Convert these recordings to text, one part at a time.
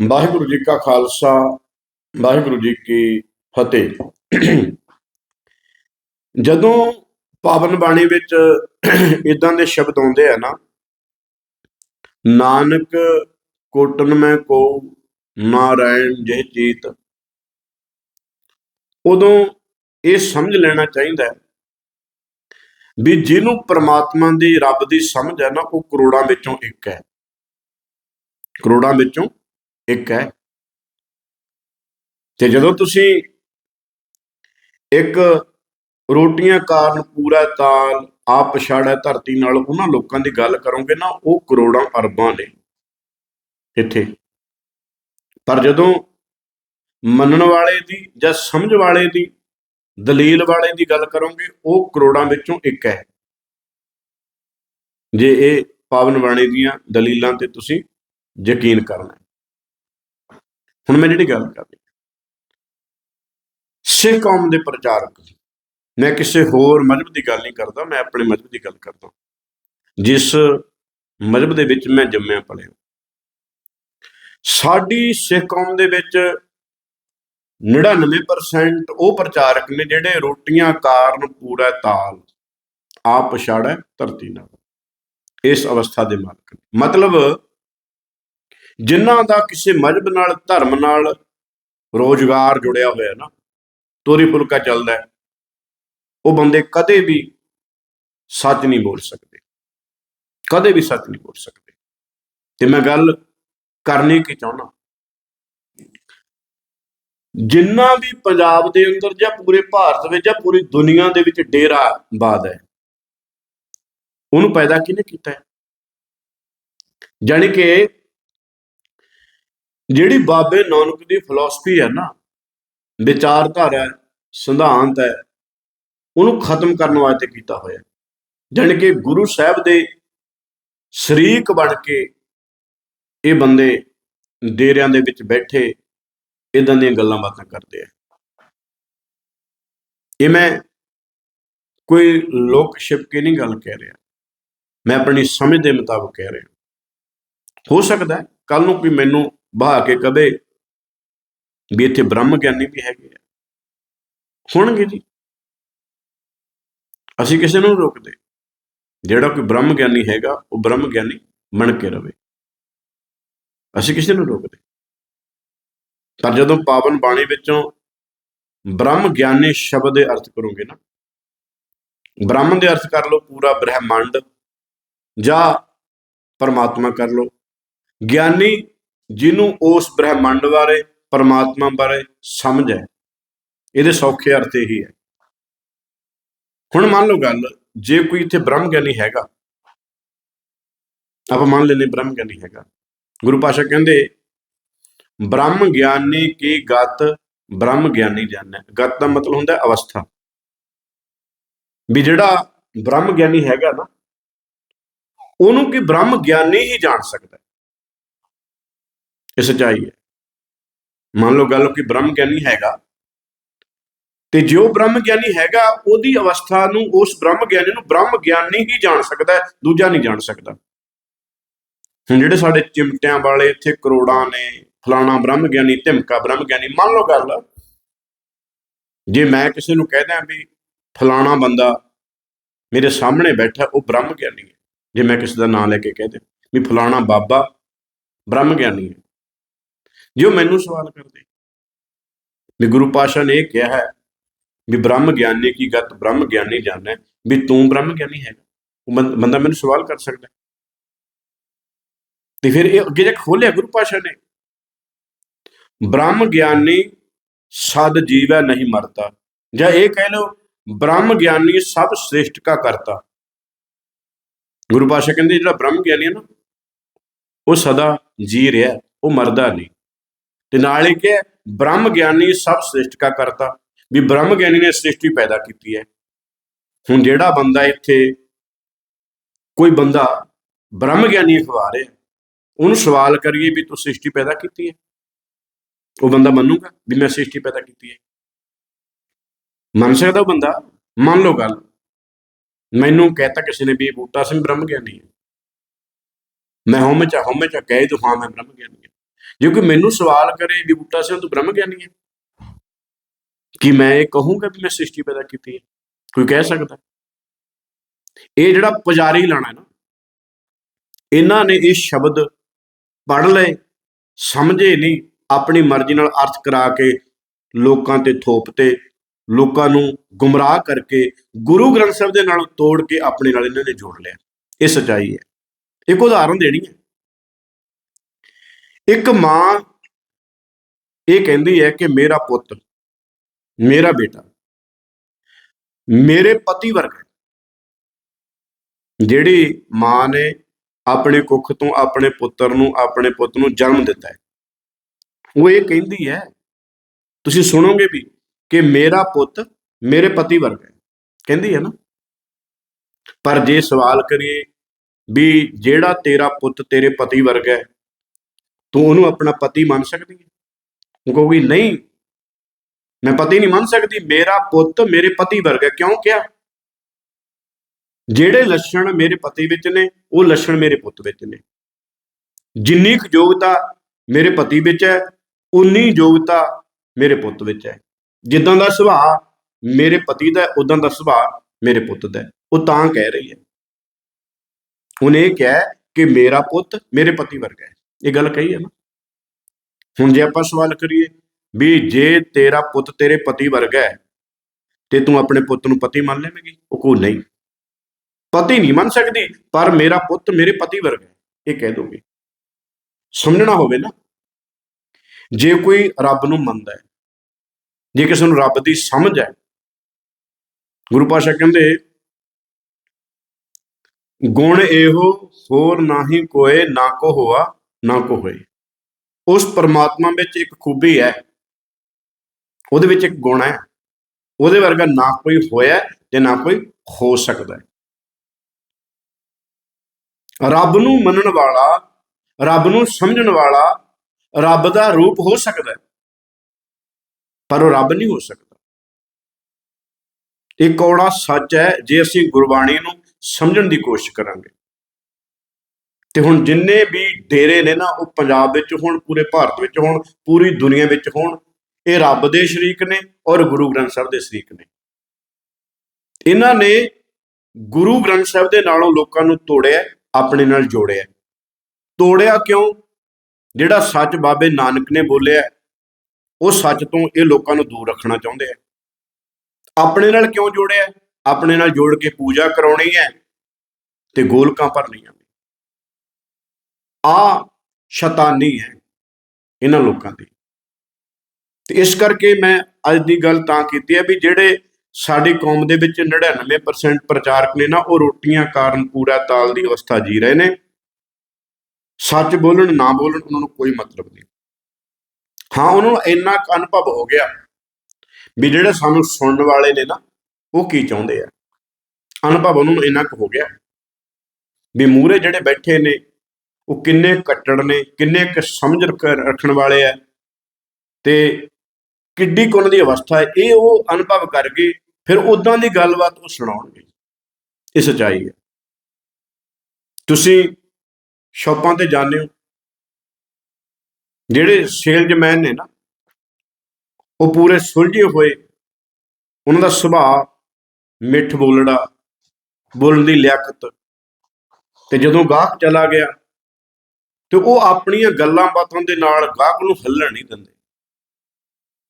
ਵਾਹਿਗੁਰੂ ਜੀ ਕਾ ਖਾਲਸਾ, ਵਾਹਿਗੁਰੂ ਜੀ ਕੀ ਫਤਿਹ। ਜਦੋਂ ਪਾਵਨ ਬਾਣੀ ਵਿੱਚ ਇਦਾਂ ਦੇ ਸ਼ਬਦ ਆਉਂਦੇ ਆ ਨਾ, ਨਾਨਕ ਕੋਟਨ ਮੈਂ ਕੋ ਨਾਰਾਇਣ ਜਿਹ ਚੀਤ। ਉਦੋਂ ਇਹ ਸਮਝ ਲੈਣਾ ਚਾਹੀਦਾ ਹੈ ਵੀ ਜਿਹਨੂੰ ਪ੍ਰਮਾਤਮਾ ਦੀ ਰੱਬ ਦੀ ਸਮਝ ਹੈ ਨਾ, ਉਹ ਕਰੋੜਾਂ ਵਿੱਚੋਂ ਇੱਕ ਹੈ। ਕਰੋੜਾਂ ਵਿੱਚੋਂ ਇੱਕ ਹੈ। ਤੇ ਜਦੋਂ ਤੁਸੀਂ ਇੱਕ ਰੋਟੀਆਂ ਕਾਰਨ ਪੂਰਾ ਤਾਲ ਆਪ ਪਛਾੜਿਆ ਧਰਤੀ ਨਾਲ ਉਹਨਾਂ ਲੋਕਾਂ ਦੀ ਗੱਲ ਕਰੋਗੇ ਨਾ ਉਹ ਕਰੋੜਾਂ ਅਰਬਾਂ ਨੇ ਇੱਥੇ। ਪਰ ਜਦੋਂ ਮੰਨਣ ਵਾਲੇ ਦੀ ਜਾਂ ਸਮਝ ਵਾਲੇ ਦੀ ਦਲੀਲ ਵਾਲੇ ਦੀ ਗੱਲ ਕਰੋਗੇ ਉਹ ਕਰੋੜਾਂ ਵਿੱਚੋਂ ਇੱਕ ਹੈ। ਜੇ ਇਹ ਪਾਵਨ ਬਾਣੀ ਦੀਆਂ ਦਲੀਲਾਂ ਤੇ ਤੁਸੀਂ ਯਕੀਨ ਕਰਨਾ। ਹੁਣ ਮੈਂ ਜਿਹੜੀ ਗੱਲ ਕਰ ਰਹੀ ਸਿੱਖ ਕੌਮ ਦੇ ਪ੍ਰਚਾਰਕ ਮੈਂ ਕਿਸੇ ਹੋਰ ਮਜ਼ਹਬ ਦੀ ਗੱਲ ਨਹੀਂ ਕਰਦਾ, ਮੈਂ ਆਪਣੇ ਮਜ਼ਹਬ ਦੀ ਗੱਲ ਕਰਦਾ ਜਿਸ ਮਜ਼ਹਬ ਦੇ ਵਿੱਚ ਮੈਂ ਜੰਮਿਆ ਪਲਿਆ ਸਾਡੀ ਸਿੱਖ ਕੌਮ ਦੇ ਵਿੱਚ 99% ਉਹ ਪ੍ਰਚਾਰਕ ਨੇ ਜਿਹੜੇ ਰੋਟੀਆਂ ਕਾਰਨ ਪੂਰਾ ਤਾਲ ਆਪ ਪਛਾੜੈ ਧਰਤੀ ਨਾਲ। ਇਸ ਅਵਸਥਾ ਦੇ ਮਾਲਕ ਨੇ। ਮਤਲਬ ਜਿਨ੍ਹਾਂ ਦਾ ਕਿਸੇ ਮਜ਼ਹਬ ਨਾਲ ਧਰਮ ਨਾਲ ਰੋਜ਼ਗਾਰ ਜੁੜਿਆ ਹੋਇਆ ਨਾ ਤੋਰੀ ਪੁਲਕਾ ਚੱਲਦਾ ਹੈ, ਉਹ ਬੰਦੇ ਕਦੇ ਵੀ ਸੱਚ ਨਹੀਂ ਬੋਲ ਸਕਦੇ। ਕਦੇ ਵੀ ਸੱਚ ਨਹੀਂ ਬੋਲ ਸਕਦੇ। ਤੇ ਮੈਂ ਗੱਲ ਕਰਨੀ ਕੀ ਚਾਹੁੰਦਾ? ਜਿੰਨਾ ਵੀ ਪੰਜਾਬ ਦੇ ਅੰਦਰ ਜਾਂ ਪੂਰੇ ਭਾਰਤ ਵਿੱਚ ਜਾਂ ਪੂਰੀ ਦੁਨੀਆ ਦੇ ਵਿੱਚ ਡੇਰਾ ਬਾਦ ਹੈ ਉਹਨੂੰ ਪੈਦਾ ਕਿਹਨੇ ਕੀਤਾ ਹੈ? ਜਾਣੀ ਕਿ ਜਿਹੜੀ ਬਾਬੇ ਨਾਨਕ ਦੀ ਫਿਲਾਸਫੀ ਹੈ ਨਾ, ਵਿਚਾਰਧਾਰਾ ਹੈ, ਸਿਧਾਂਤ ਹੈ, ਉਹਨੂੰ ਖਤਮ ਕਰਨ ਵਾਸਤੇ ਕੀਤਾ ਹੋਇਆ। ਜਾਣੀ ਕਿ ਗੁਰੂ ਸਾਹਿਬ ਦੇ ਸ਼ਰੀਕ ਬਣ ਕੇ ਇਹ ਬੰਦੇ ਡੇਰਿਆਂ ਦੇ ਵਿੱਚ ਬੈਠੇ ਇਦਾਂ ਦੀਆਂ ਗੱਲਾਂ ਬਾਤਾਂ ਕਰਦੇ ਆ। ਇਹ ਮੈਂ ਕੋਈ ਲੋਕ ਛਿਪ ਕੇ ਨਹੀਂ ਗੱਲ ਕਹਿ ਰਿਹਾ। ਮੈਂ ਆਪਣੀ ਸਮਝ ਦੇ ਮੁਤਾਬਕ ਕਹਿ ਰਿਹਾ। ਹੋ ਸਕਦਾ ਕੱਲ ਨੂੰ ਕੋਈ ਮੈਨੂੰ ਬਹਾ ਕੇ ਕਵੇ ਵੀ ਇੱਥੇ ਬ੍ਰਹਮ ਗਿਆਨੀ ਵੀ ਹੈਗੇ ਆ। ਹੋਣਗੇ ਜੀ। ਅਸੀਂ ਕਿਸੇ ਨੂੰ ਰੋਕਦੇ। ਜਿਹੜਾ ਕੋਈ ਬ੍ਰਹਮ ਗਿਆਨੀ ਹੈਗਾ, ਉਹ ਬ੍ਰਹਮ ਗਿਆਨੀ ਬਣ ਕੇ ਰਵੇ। ਅਸੀਂ ਕਿਸੇ ਨੂੰ ਰੋਕਦੇ। ਪਰ ਜਦੋਂ ਪਾਵਨ ਬਾਣੀ ਵਿੱਚੋਂ ਬ੍ਰਹਮ ਗਿਆਨੀ ਸ਼ਬਦ ਦੇ ਅਰਥ ਕਰੋਗੇ ਨਾ, ਬ੍ਰਹਮ ਦੇ ਅਰਥ ਕਰ ਲਓ ਪੂਰਾ ਬ੍ਰਹਿਮੰਡ, ਜਾਂ ਪਰਮਾਤਮਾ ਕਰ ਲਓ, ਗਿਆਨੀ ਜਿਹਨੂੰ ਉਸ ਬ੍ਰਹਿਮੰਡ ਬਾਰੇ, ਪਰਮਾਤਮਾ ਬਾਰੇ ਸਮਝ ਹੈ। ਇਹਦੇ ਸੌਖੇ ਅਰਥ ਇਹੀ ਹੈ। ਹੁਣ ਮੰਨ ਲਓ ਗੱਲ, ਜੇ ਕੋਈ ਇੱਥੇ ਬ੍ਰਹਮ ਗਿਆਨੀ ਹੈਗਾ, ਆਪਾਂ ਮੰਨ ਲੈਨੇ ਬ੍ਰਹਮ ਗਿਆਨੀ ਹੈਗਾ। ਗੁਰੂ ਪਾਸ਼ਾ ਕਹਿੰਦੇ ਬ੍ਰਹਮ ਗਿਆਨੀ ਕੀ ਗਤ ਬ੍ਰਹਮ ਗਿਆਨੀ ਜਾਣੈ। ਗਤ ਦਾ ਮਤਲਬ ਹੁੰਦਾ ਅਵਸਥਾ। ਵੀ ਜਿਹੜਾ ਬ੍ਰਹਮ ਗਿਆਨੀ ਹੈਗਾ ਨਾ, ਉਹਨੂੰ ਕੀ ਬ੍ਰਹਮ ਗਿਆਨੀ ਹੀ ਜਾਣ ਸਕਦਾ ਇਹ ਸੱਚਾਈ ਹੈ। ਮੰਨ ਲਓ ਗੱਲ ਕਿ ਬ੍ਰਹਮ ਗਿਆਨੀ ਹੈਗਾ। ਤੇ ਜੋ ਬ੍ਰਹਮ ਗਿਆਨੀ ਹੈਗਾ, ਉਹਦੀ ਅਵਸਥਾ ਨੂੰ, ਉਸ ਬ੍ਰਹਮ ਗਿਆਨੀ ਨੂੰ ਬ੍ਰਹਮ ਗਿਆਨੀ ਹੀ ਜਾਣ ਸਕਦਾ ਹੈ, ਦੂਜਾ ਨਹੀਂ ਜਾਣ ਸਕਦਾ। ਹੁਣ ਜਿਹੜੇ ਸਾਡੇ ਚਿਮਟਿਆਂ ਵਾਲੇ ਇੱਥੇ ਕਰੋੜਾਂ ਨੇ, ਫਲਾਣਾ ਬ੍ਰਹਮ ਗਿਆਨੀ, ਧਿਮਕਾ ਬ੍ਰਹਮ ਗਿਆਨੀ, ਮੰਨ ਲਓ ਗੱਲ। ਜੇ ਮੈਂ ਕਿਸੇ ਨੂੰ ਕਹਿ ਦਿਆਂ ਵੀ ਫਲਾਣਾ ਬੰਦਾ ਮੇਰੇ ਸਾਹਮਣੇ ਬੈਠਾ, ਉਹ ਬ੍ਰਹਮ ਗਿਆਨੀ ਹੈ। ਜੇ ਮੈਂ ਕਿਸੇ ਦਾ ਨਾਮ ਲੈ ਕੇ ਕਹਿ ਦਿਆਂ ਵੀ ਫਲਾਣਾ ਬਾਬਾ ਬ੍ਰਹਮ ਗਿਆਨੀ ਹੈ। ਜੇ ਉਹ ਮੈਨੂੰ ਸਵਾਲ ਕਰਦੇ। ਵੀ ਗੁਰੂ ਪਾਸ਼ਾ ਨੇ ਇਹ ਕਿਹਾ ਹੈ ਵੀ ਬ੍ਰਹਮ ਗਿਆਨੀ ਕੀ ਗਤ, ਬ੍ਰਹਮ ਗਿਆਨੀ ਜਾਣੈ, ਵੀ ਤੂੰ ਬ੍ਰਹਮ ਗਿਆਨੀ ਹੈਗਾ। ਉਹ ਬੰ- ਬੰਦਾ ਮੈਨੂੰ ਸਵਾਲ ਕਰ ਸਕਦਾ ਤੇ ਫਿਰ ਇਹ ਅੱਗੇ ਜੇ ਖੋਲਿਆ ਗੁਰੂ ਪਾਸ਼ਾ ਨੇ। ਬ੍ਰਹਮ ਗਿਆਨੀ ਸਦ ਜੀਵ ਹੈ ਨਹੀਂ ਮਰਦਾ ਜਾਂ ਇਹ ਕਹਿ ਲਓ, ਬ੍ਰਹਮ ਗਿਆਨੀ ਸਭ ਸ੍ਰਿਸ਼ਟ ਕਾ ਕਰਤਾ। ਗੁਰੂ ਪਾਸ਼ਾ ਕਹਿੰਦੇ ਜਿਹੜਾ ਬ੍ਰਹਮ ਗਿਆਨੀ ਹੈ ਨਾ, ਉਹ ਸਦਾ ਜੀ ਰਿਹਾ, ਉਹ ਮਰਦਾ ਨਹੀਂ। ਤੇ ਨਾਲ ਹੀ ਕਿ ਬ੍ਰਹਮ ਗਿਆਨੀ ਸਭ ਸ੍ਰਿਸ਼ਟ ਕਾ ਕਰਤਾ। ਵੀ ਬ੍ਰਹਮ ਗਿਆਨੀ ਨੇ ਸ੍ਰਿਸ਼ਟੀ ਪੈਦਾ ਕੀਤੀ ਹੈ। ਹੁਣ ਜਿਹੜਾ ਬੰਦਾ ਇੱਥੇ ਕੋਈ ਬੰਦਾ ਬ੍ਰਹਮ ਗਿਆਨੀ ਅਖਵਾ ਰਿਹਾ ਉਹਨੂੰ ਸਵਾਲ ਕਰੀਏ ਵੀ ਤੂੰ ਸ੍ਰਿਸ਼ਟੀ ਪੈਦਾ ਕੀਤੀ ਹੈ? ਉਹ ਬੰਦਾ ਮੰਨੂਗਾ ਵੀ ਮੈਂ ਸ੍ਰਿਸ਼ਟੀ ਪੈਦਾ ਕੀਤੀ ਹੈ। ਮੰਨ ਸਕਦਾ ਉਹ ਬੰਦਾ? ਮੰਨ ਲਓ ਗੱਲ। ਮੈਨੂੰ ਕਹਿਤਾ ਕਿਸੇ ਨੇ ਵੀ ਇਹ ਬੂਟਾ ਸਿੰਘ ਬ੍ਰਹਮ ਗਿਆਨੀ ਹੈ। ਮੈਂ ਹਉਮੈ ਚ ਹਉਮੈ ਚ ਕਹਿ ਦੂੰ, ਹਾਂ, ਮੈਂ ਬ੍ਰਹਮ ਗਿਆਨੀ ਜੇ ਕੋਈ ਮੈਨੂੰ ਸਵਾਲ ਕਰੇ ਵੀ ਬੂਟਾ ਸਿੰਘ ਤੂੰ ਬ੍ਰਹਮ ਗਿਆਨੀ ਹੈ? ਕਿ ਮੈਂ ਇਹ ਕਹੂੰਗਾ ਵੀ ਮੈਂ ਸ੍ਰਿਸ਼ਟੀ ਪੈਦਾ ਕੀਤੀ ਹੈ? ਕੋਈ ਕਹਿ ਸਕਦਾ? ਇਹ ਜਿਹੜਾ ਪੁਜਾਰੀ ਲਾਣਾ ਨਾ ਇਹਨਾਂ ਨੇ ਇਹ ਸ਼ਬਦ ਪੜ੍ਹ ਲਏ ਸਮਝੇ ਨਹੀਂ ਆਪਣੀ ਮਰਜ਼ੀ ਨਾਲ ਅਰਥ ਕਰਾ ਕੇ ਲੋਕਾਂ ਤੇ ਥੋਪਤੇ ਲੋਕਾਂ ਨੂੰ ਗੁੰਮਰਾਹ ਕਰਕੇ ਗੁਰੂ ਗ੍ਰੰਥ ਸਾਹਿਬ ਦੇ ਨਾਲ ਤੋੜ ਕੇ ਆਪਣੇ ਨਾਲ ਇਹਨਾਂ ਨੇ ਜੋੜ ਲਿਆ। ਇਹ ਸਚਾਈ ਹੈ। ਇੱਕ ਉਦਾਹਰਨ ਦੇਣੀ ਹੈ। ਇੱਕ ਮਾਂ ਇਹ ਕਹਿੰਦੀ ਹੈ ਕਿ ਮੇਰਾ ਪੁੱਤ, ਮੇਰਾ ਬੇਟਾ, ਮੇਰੇ ਪਤੀ ਵਰਗਾ ਜਿਹੜੀ ਮਾਂ ਨੇ ਆਪਣੇ ਕੁੱਖ ਤੋਂ ਆਪਣੇ ਪੁੱਤਰ ਨੂੰ, ਆਪਣੇ ਪੁੱਤ ਨੂੰ ਜਨਮ ਦਿੱਤਾ ਹੈ। ਉਹ ਇਹ ਕਹਿੰਦੀ ਹੈ, ਤੁਸੀਂ ਸੁਣੋਗੇ ਵੀ ਕਿ ਮੇਰਾ ਪੁੱਤ ਮੇਰੇ ਪਤੀ ਵਰਗਾ ਕਹਿੰਦੀ ਹੈ ਨਾ, ਪਰ ਜੇ ਸਵਾਲ ਕਰੀਏ ਵੀ ਜਿਹੜਾ ਤੇਰਾ ਪੁੱਤ ਤੇਰੇ ਪਤੀ ਵਰਗਾ ਹੈ ਤੂੰ ਉਹਨੂੰ ਆਪਣਾ ਪਤੀ ਮੰਨ ਸਕਦੀ ਹੈ? ਉਹ ਕਹੂਗੀ, ਨਹੀਂ, ਮੈਂ ਪਤੀ ਨਹੀਂ ਮੰਨ ਸਕਦੀ, ਮੇਰਾ ਪੁੱਤ ਮੇਰੇ ਪਤੀ ਵਰਗਾ ਕਿਉਂ ਕਿਹਾ? ਜਿਹੜੇ ਲੱਛਣ ਮੇਰੇ ਪਤੀ ਵਿੱਚ ਨੇ, ਉਹ ਲੱਛਣ ਮੇਰੇ ਪੁੱਤ ਵਿੱਚ ਨੇ। ਜਿੰਨੀ ਕੁ ਯੋਗਤਾ ਮੇਰੇ ਪਤੀ ਵਿੱਚ ਹੈ, ਉਨੀ ਯੋਗਤਾ ਮੇਰੇ ਪੁੱਤ ਵਿੱਚ ਹੈ। ਜਿੱਦਾਂ ਦਾ ਸੁਭਾਅ ਮੇਰੇ ਪਤੀ ਦਾ ਉਦਾਂ ਦਾ ਸੁਭਾਅ ਮੇਰੇ ਪੁੱਤ ਦਾ ਉਹ ਤਾਂ ਕਹਿ ਰਹੀ ਹੈ। ਉਹਨੇ ਇਹ ਕਿਹਾ ਕਿ ਮੇਰਾ ਪੁੱਤ ਮੇਰੇ ਪਤੀ ਵਰਗਾ ਹੈ। ਇਹ ਗੱਲ ਕਹੀ ਹੈ ਨਾ। ਹੁਣ ਜੇ ਆਪਾਂ ਸਵਾਲ ਕਰੀਏ ਵੀ ਜੇ ਤੇਰਾ ਪੁੱਤ ਤੇਰੇ ਪਤੀ ਵਰਗਾ ਹੈ, ਤੇ ਤੂੰ ਆਪਣੇ ਪੁੱਤ ਨੂੰ ਪਤੀ ਮੰਨ ਲਵੇਂਗੀ? ਉਹ ਕੋ ਨਹੀਂ। ਪਤੀ ਨਹੀਂ ਮੰਨ ਸਕਦੀ, ਪਰ ਮੇਰਾ ਪੁੱਤ ਮੇਰੇ ਪਤੀ ਵਰਗਾ ਇਹ ਕਹਿ ਦੋਗੇ। ਸਮਝਣਾ ਹੋਵੇ ਨਾ। ਜੇ ਕੋਈ ਰੱਬ ਨੂੰ ਮੰਨਦਾ ਹੈ, ਜੇ ਕਿਸੇ ਨੂੰ ਰੱਬ ਦੀ ਸਮਝ ਹੈ, ਗੁਰੂ ਪਾਸ਼ਾ ਕਹਿੰਦੇ, ਗੁਣ ਇਹੋ ਹੋਰ ਨਾਹੀ ਕੋਏ ਨਾ ਕੋ ਹੋਆ ਨਾ ਕੋ ਹੋਏ। ਉਸ ਪਰਮਾਤਮਾ ਵਿੱਚ ਇੱਕ ਖੂਬੀ ਹੈ। ਉਹਦੇ ਵਿੱਚ ਇੱਕ ਗੁਣ ਹੈ। ਉਹਦੇ ਵਰਗਾ ਨਾ ਕੋਈ ਹੋਇਆ ਤੇ ਨਾ ਕੋਈ ਹੋ ਸਕਦਾ ਰੱਬ ਨੂੰ ਮੰਨਣ ਵਾਲਾ, ਰੱਬ ਨੂੰ ਸਮਝਣ ਵਾਲਾ ਰੱਬ ਦਾ ਰੂਪ ਹੋ ਸਕਦਾ ਪਰ ਉਹ ਰੱਬ ਨਹੀਂ ਹੋ ਸਕਦਾ। ਇਹ ਕੌੜਾ ਸੱਚ ਹੈ। ਜੇ ਅਸੀਂ ਗੁਰਬਾਣੀ ਨੂੰ ਸਮਝਣ ਦੀ ਕੋਸ਼ਿਸ਼ ਕਰਾਂਗੇ ਤੇ ਹੁਣ ਜਿੰਨੇ ਵੀ ਡੇਰੇ ਨੇ ਨਾ, ਉਹ ਪੰਜਾਬ ਵਿੱਚ ਹੋਣ, ਪੂਰੇ ਭਾਰਤ ਵਿੱਚ ਹੋਣ, ਪੂਰੀ ਦੁਨੀਆ ਵਿੱਚ ਹੋਣ, ਇਹ ਰੱਬ ਦੇ ਸ਼ਰੀਕ ਨੇ ਔਰ ਗੁਰੂ ਗ੍ਰੰਥ ਸਾਹਿਬ ਦੇ ਸ਼ਰੀਕ ਨੇ। ਇਹਨਾਂ ਨੇ ਗੁਰੂ ਗ੍ਰੰਥ ਸਾਹਿਬ ਦੇ ਨਾਲੋਂ ਲੋਕਾਂ ਨੂੰ ਤੋੜਿਆ, ਆਪਣੇ ਨਾਲ ਜੋੜਿਆ। ਤੋੜਿਆ ਕਿਉਂ? ਜਿਹੜਾ ਸੱਚ ਬਾਬੇ ਨਾਨਕ ਨੇ ਬੋਲਿਆ, ਉਹ ਸੱਚ ਤੋਂ ਇਹ ਲੋਕਾਂ ਨੂੰ ਦੂਰ ਰੱਖਣਾ ਚਾਹੁੰਦੇ ਆ। ਆਪਣੇ ਨਾਲ ਕਿਉਂ ਜੋੜਿਆ? ਆਪਣੇ ਨਾਲ ਜੋੜ ਕੇ ਪੂਜਾ ਕਰਾਉਣੀ ਹੈ ਤੇ ਗੋਲਕਾਂ ਭਰਨੀਆਂ। ਆ ਸ਼ੈਤਾਨੀ ਹੈ ਇਹਨਾਂ ਲੋਕਾਂ ਦੀ। ਤੇ ਇਸ ਕਰਕੇ ਮੈਂ ਅੱਜ ਦੀ ਗੱਲ ਤਾਂ ਕੀਤੀ ਹੈ ਵੀ ਜਿਹੜੇ ਸਾਡੀ ਕੌਮ ਦੇ ਵਿੱਚ 99% ਪ੍ਰਚਾਰਕ ਨੇ ਨਾ, ਉਹ ਰੋਟੀਆਂ ਕਾਰਨ ਪੂਰਾ ਤਾਲ ਦੀ ਅਵਸਥਾ ਜੀ ਰਹੇ ਨੇ। ਸੱਚ ਬੋਲਣ, ਨਾ ਬੋਲਣ ਉਹਨਾਂ ਨੂੰ ਕੋਈ ਮਤਲਬ ਨਹੀਂ। ਹਾਂ, ਉਹਨਾਂ ਨੂੰ ਇੰਨਾ ਕੁ ਅਨੁਭਵ ਹੋ ਗਿਆ ਵੀ ਜਿਹੜੇ ਸਾਨੂੰ ਸੁਣਨ ਵਾਲੇ ਨੇ ਨਾ, ਉਹ ਕੀ ਚਾਹੁੰਦੇ ਆ? ਅਨੁਭਵ ਉਹਨਾਂ ਨੂੰ ਇੰਨਾ ਕੁ ਹੋ ਗਿਆ ਵੀ ਮੂਰੇ ਜਿਹੜੇ ਬੈਠੇ ਨੇ ਉਹ ਕਿੰਨੇ ਕੱਟੜ ਨੇ, ਕਿੰਨੇ ਕੁ ਸਮਝ ਰੱਖ- ਰੱਖਣ ਵਾਲੇ ਆ ਤੇ ਕਿੱਡੀ ਕੁ ਉਹਨਾਂ ਦੀ ਅਵਸਥਾ ਹੈ ਇਹ ਉਹ ਅਨੁਭਵ ਕਰਕੇ ਫਿਰ ਉਦਾਂ ਦੀ ਗੱਲਬਾਤ ਉਹ ਸੁਣਾਉਣਗੇ। ਇਹ ਸਚਾਈ ਹੈ ਤੁਸੀਂ ਸ਼ਾਪਾਂ ਤੇ ਜਾਂਦੇ ਹੋ, ਜਿਹੜੇ ਸੇਲਜ਼ਮੈਨ ਨੇ ਨਾ, ਉਹ ਪੂਰੇ ਸੁਲਝੇ ਹੋਏ, ਉਹਨਾਂ ਦਾ ਸੁਭਾਅ ਮਿੱਠ ਬੋਲੜਾ ਬੋਲਣ ਦੀ ਲਿਆਕਤ। ਤੇ ਜਦੋਂ ਗਾਹਕ ਚਲਾ ਗਿਆ ਤੇ ਉਹ ਆਪਣੀਆਂ ਗੱਲਾਂ ਬਾਤਾਂ ਦੇ ਨਾਲ ਗਾਹਕ ਨੂੰ ਹੱਲਣ ਨਹੀਂ ਦਿੰਦੇ।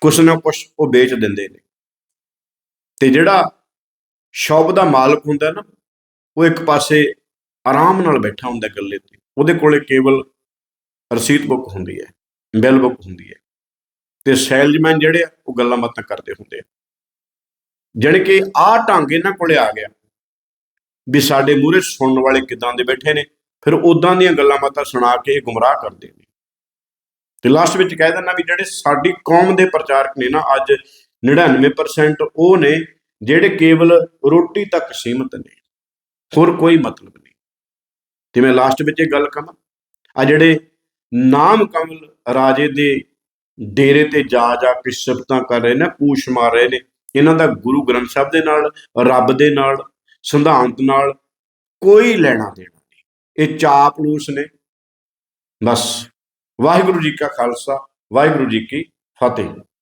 ਕੁਛ ਨਾ ਕੁਛ ਉਹ ਵੇਚ ਦਿੰਦੇ ਨੇ। ਤੇ ਜਿਹੜਾ ਸ਼ੌਪ ਦਾ ਮਾਲਕ ਹੁੰਦਾ ਨਾ, ਉਹ ਇੱਕ ਪਾਸੇ ਆਰਾਮ ਨਾਲ ਬੈਠਾ ਹੁੰਦਾ ਗੱਲੇ ਤੇ, ਉਹਦੇ ਕੋਲੇ ਕੇਵਲ ਰਸੀਦ ਬੁੱਕ ਹੁੰਦੀ ਹੈ, ਬਿੱਲ ਬੁੱਕ ਹੁੰਦੀ ਹੈ। ਤੇ ਸੇਲਜ਼ਮੈਨ ਜਿਹੜੇ ਆ, ਉਹ ਗੱਲਾਂ ਬਾਤਾਂ ਕਰਦੇ ਹੁੰਦੇ ਆ। ਜਾਣੀ ਕਿ ਆਹ ਢੰਗ ਇਹਨਾਂ ਕੋਲੇ ਆ ਗਿਆ ਵੀ ਸਾਡੇ ਮੂਹਰੇ ਸੁਣਨ ਵਾਲੇ ਕਿਦਾਂ ਦੇ ਬੈਠੇ ਨੇ ਫਿਰ ਉਦਾਂ ਦੀਆਂ ਗੱਲਾਂ ਬਾਤਾਂ ਸੁਣਾ ਕੇ ਇਹ ਗੁੰਮਰਾਹ ਕਰਦੇ ਨੇ। ਤੇ ਲਾਸਟ ਵਿੱਚ ਕਹਿ ਦਿੰਦਾ ਵੀ ਜਿਹੜੇ ਸਾਡੀ ਕੌਮ ਦੇ ਪ੍ਰਚਾਰਕ ਨੇ ਨਾ, ਅੱਜ 99% ਉਹ ਨੇ ਜਿਹੜੇ ਕੇਵਲ ਰੋਟੀ ਤੱਕ ਸੀਮਤ ਨੇ। ਹੋਰ ਕੋਈ ਮਤਲਬ ਨਹੀਂ। ਤੇ ਮੈਂ ਲਾਸਟ ਵਿੱਚ ਇਹ ਗੱਲ ਕਹਾਂ, ਆ ਜਿਹੜੇ ਨਾਮ ਕਮਲ ਰਾਜੇ ਦੇ ਡੇਰੇ ਤੇ ਜਾ ਜਾ ਕੇ ਸਿਫਤਾਂ ਕਰ ਰਹੇ ਨੇ, ਪੂਛ ਮਾਰ ਰਹੇ ਨੇ, ਇਹਨਾਂ ਦਾ ਗੁਰੂ ਗ੍ਰੰਥ ਸਾਹਿਬ ਦੇ ਨਾਲ, ਰੱਬ ਦੇ ਨਾਲ, ਸਿਧਾਂਤ ਨਾਲ ਕੋਈ ਲੈਣਾ ਦੇਣਾ ਇਹ ਚਾਪਲੂਸ ਨੇ। ਬਸ। ਵਾਹਿਗੁਰੂ ਜੀ ਕਾ ਖਾਲਸਾ ਵਾਹਿਗੁਰੂ ਜੀ ਕੀ ਫਤਿਹ।